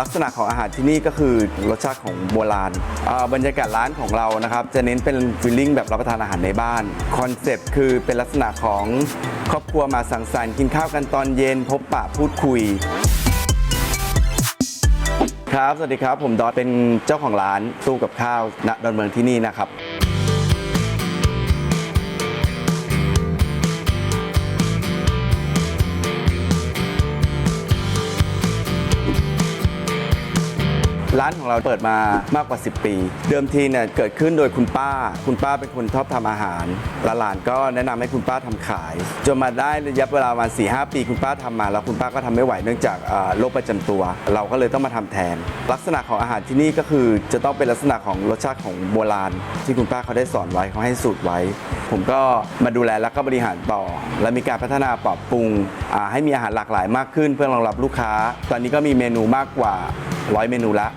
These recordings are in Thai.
ลักษณะของอาหารที่นี่ก็คือรสชาติของโบราณอ่าบรรยากาศร้านของเรานะครับจะเน้นเป็นฟีลลิ่งแบบรับประทานอาหารในบ้านคอนเซปต์คือเป็นลักษณะของครอบครัวมาสังสรรค์กินข้าวกันตอนเย็น พบปะพูดคุยครับ สวัสดีครับ ผมดอทเป็นเจ้าของร้านตู้กับข้าวณดอนเมืองที่นี่นะครับ ร้านของเราเปิดมามากกว่า 10 ปี เดิมทีเนี่ยเกิดขึ้นโดยคุณป้า คุณป้าเป็นคนชอบทำอาหารลหลานก็แนะนำให้คุณป้าทำขาย จนมาได้ระยะเวลาประมาณ4 5ปี คุณป้าทำมา แล้วคุณป้าก็ทำไม่ไหวเนื่องจากโรคประจำตัว เราก็เลยต้องมาทำแทน ลักษณะของอาหารที่นี่ก็คือจะต้องเป็นลักษณะของรสชาติของโบราณ ที่คุณป้าเขาได้สอนไว้เขาให้สูตรไว้ ผมก็มาดูแลแล้วก็บริหารต่อ และมีการพัฒนาปรับปรุงให้มีอาหารหลากหลายมากขึ้น เพื่อรองรับลูกค้า ตอนนี้ก็มีเมนูมากกว่าร้อยเมนูละ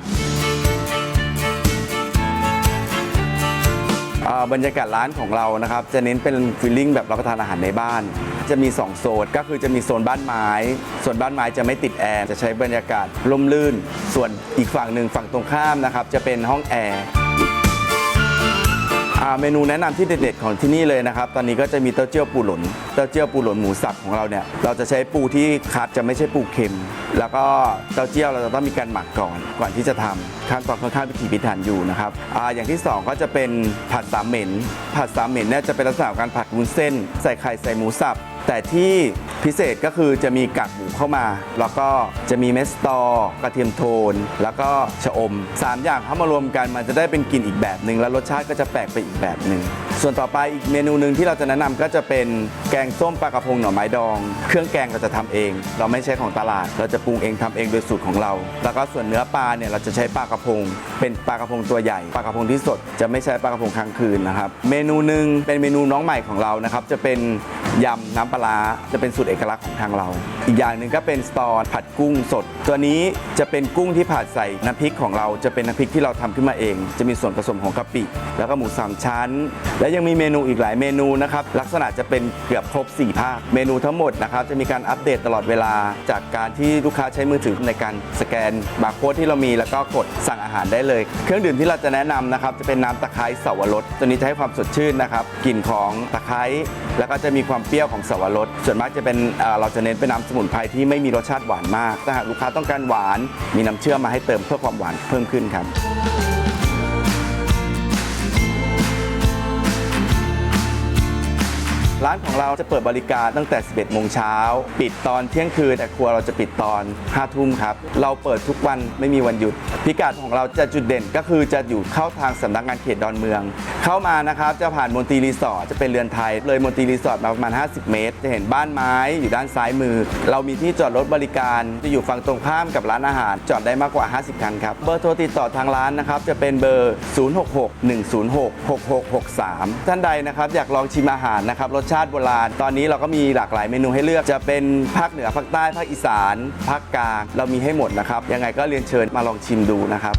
บรรยากาศร้านของเรานะครับ จะเน้นเป็นฟิลลิ่งแบบรับประทานอาหารในบ้าน จะมี 2 โซนก็คือจะมีโซนบ้านไม้ส่วนบ้านไม้จะไม่ติดแอร์จะใช้บรรยากาศร่มรื่น ส่วนอีกฝั่งหนึ่งฝั่งตรงข้ามนะครับจะเป็นห้องแอร์ เมนูแนะนำที่เด็ดๆของที่นี่เลยนะครับ ตอนนี้ก็จะมีเต้าเจี้ยวปูหลนเต้าเจี้ยวปูหลนหมูสับของเราเนี่ยเราจะใช้ปูที่คัดจะไม่ใช่ปูเค็ม แล้วก็เต้าเจี้ยวเราจะต้องมีการหมักก่อน ก่อนที่จะทำขั้นตอนค่อนข้างพิถีพิถันอยู่นะครับออย่างที่สองก็จะเป็นผัดสามเหม็นผัดสามเหม็นเนี่ยจะเป็นลักษณะการผัดวุ้นเส้น ใส่ไข่ใส่หมูสับแต่ที่ พิเศษก็คือจะมีกากหมูเข้ามา แล้วก็จะมีเมสตอกระเทียมโทน แล้วก็ชะอม 3 อย่างเข้ามารวมกันมันจะได้เป็นกลิ่นอีกแบบหนึ่งแล้วรสชาติก็จะแปลกไปอีกแบบหนึ่ง ส่วนต่อไปอีกเมนูหนึ่งที่เราจะแนะนำก็จะเป็นแกงส้มปลากระพงหน่อไม้ดอง เครื่องแกงเราจะทำเอง เราไม่ใช้ของตลาด เราจะปรุงเองทำเองโดยสูตรของเรา แล้วก็ส่วนเนื้อปลาเนี่ยเราจะใช้ปลากระพง เป็นปลากระพงตัวใหญ่ปลากระพงที่สดจะไม่ใช้ปลากระพงค้างคืนนะครับ เมนูหนึ่งเป็นเมนูน้องใหม่ของเรานะครับจะเป็นยำน้ำปลาจะเป็นสูตรเอกลักษณ์ของทางเรา อีกอย่างหนึ่งก็เป็นสตอผัดกุ้งสด ตัวนี้จะเป็นกุ้งที่ผัดใส่น้ำพริกของเราจะเป็นน้ำพริกที่เราทำขึ้นมาเอง จะมีส่วนผสมของกะปิ แล้วก็หมูสามชั้นและยังมีเมนูอีกหลายเมนูนะครับลักษณะจะเป็นเกือบครบ 4 ภาค เมนูทั้งหมดนะครับจะมีการอัปเดตตลอดเวลา จากการที่ลูกค้าใช้มือถือในการสแกนบาร์โค้ดที่เรามีแล้วก็กดสั่งอาหารได้เลย เครื่องดื่มที่เราจะแนะนำนะครับจะเป็นน้ำตะไคร้สวรสตัวนี้จะให้ความสดชื่นนะครับกลิ่นของตะไคร้แล้วก็จะมีความเปรี้ยวของสวรสส่วนมากจะเป็นเราจะเน้นเป็นน้ำสมุนไพรที่ไม่มีรสชาติหวานมากถ้าหากลูกค้าต้องการหวาน มีน้ำเชื่อมมาให้เติมเพื่อความหวานเพิ่มขึ้นครับ ร้านของเราจะเปิดบริการตั้งแต่ 11 โมงเช้า ปิดตอนเที่ยงคืน แต่ครัวเราจะปิดตอน 5 ทุ่มครับ เราเปิดทุกวันไม่มีวันหยุด พิกัดของเราจะจุดเด่นก็คือจะอยู่เข้าทางสำนักงานเขตดอนเมือง เข้ามานะครับจะผ่านมนตรีรีสอร์ทจะเป็นเรือนไทย เลยมนตรีรีสอร์ทมาประมาณ 50 เมตร จะเห็นบ้านไม้อยู่ด้านซ้ายมือ เรามีที่จอดรถบริการ จะอยู่ฝั่งตรงข้ามกับร้านอาหาร จอดได้มากกว่า 50 คันครับ เบอร์โทรติดต่อทางร้านนะครับจะเป็นเบอร์ 066-106-6663 ท่านใดนะครับอยากลองชิมอาหารนะครับรสชาติโบราณ ตอนนี้เราก็มีหลากหลายเมนูให้เลือกจะเป็นภาคเหนือภาคใต้ภาคอีสานภาคกลาง เรามีให้หมดนะครับ ยังไงก็เรียนเชิญมาลองชิมดูนะครับ